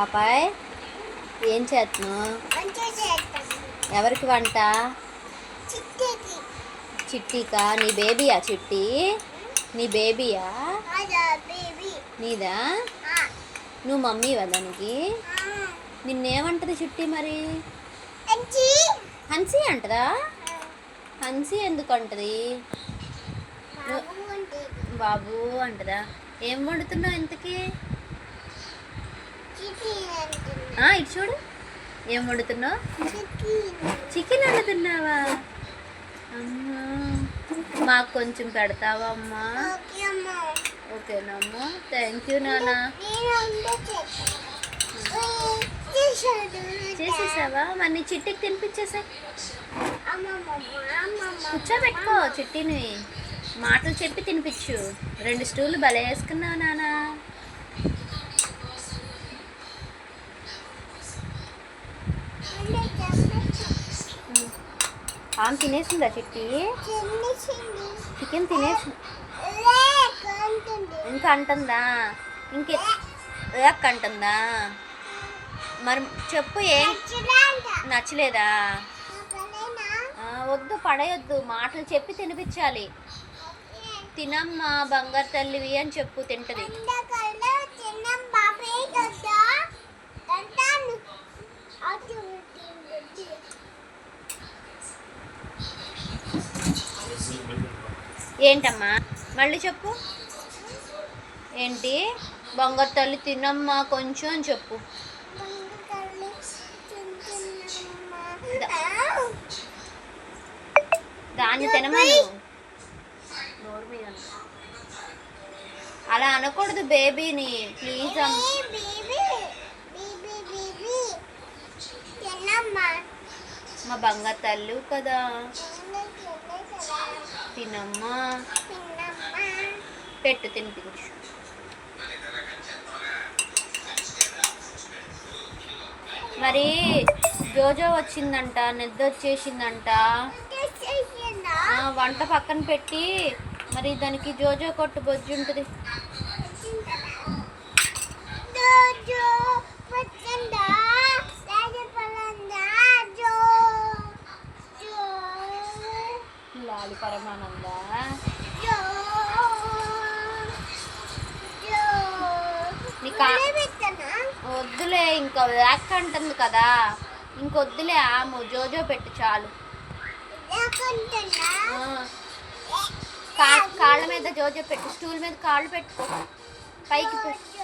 పాపాయ్ ఏం చేస్తున్నావు ఎవరికి వంట? చిట్టేకి? నీ బేబీయా చిట్టి? నీ బేబీయా? నీదా? నువ్వు మమ్మీవా దానికి? నిన్నేమంటది చిట్టి మరి? హన్సీ అంటదా? హన్సీ ఎందుకు అంటది. బాబు అంటదా? ఏం వండుతున్నావు ఇంతకీ? ఇటు చూడు. ఏం వండుతున్నావు? చికెన్ వండుతున్నావా అమ్మా మాకు కొంచెం పెడతావా అమ్మా? ఓకే అమ్మ. ఓకేనమ్మా థ్యాంక్ యూ నాన్న. నేను చేసేసావా? మరి చిట్టికి తినిపించేసా కూర్చోబెట్టుకో చిట్టిని. మాటలు చెప్పి తినిపించు. రెండు స్టూలు భలే వేసుకున్నావు నాన్న. ఆమె తినేసిందా చిట్టి? చికెన్ తినేసి ఇంకా అంటుందా? ఇంకే ఏక్ అంటుందా? మరి చెప్పు ఏం నచ్చలేదా? వద్దు పడేయొద్దు. మాటలు చెప్పి తినిపించాలి. తినమ్మా బంగారు తల్లివి అని చెప్పు తింటది అందకల్లా చిన్న బాబే కదా అంటాను అటు ఇటు ఏంటమ్మా? మళ్ళీ చెప్పు. ఏంటి? బొంగర్ తల్లి తినమ్మా కొంచెం అని చెప్పు. దాన్ని తినమను అలా అనకూడదు బేబీని ప్లీజ్ అమ్మ బేబీ బేబీ బేబీ తినమ్మా మా బంగారు తల్లి కదా. తినమ్మా. పెట్టు తినిపించు మరి జోజో వచ్చిందంట నిద్ర వచ్చేసిందంట. వంట పక్కన పెట్టి మరి దానికి జోజో కొట్టు బొజ్జు ఉంటుంది. లాలి పరమానంద. వద్దులే ఇంకా వ్యాక్ అంటుంది కదా. ఇంకొద్దులే ఆము జోజో పెట్టు చాలు. కాళ్ళ మీద జోజో పెట్టు స్టూల్ మీద కాళ్ళు పెట్టుకో. పైకి పెట్టు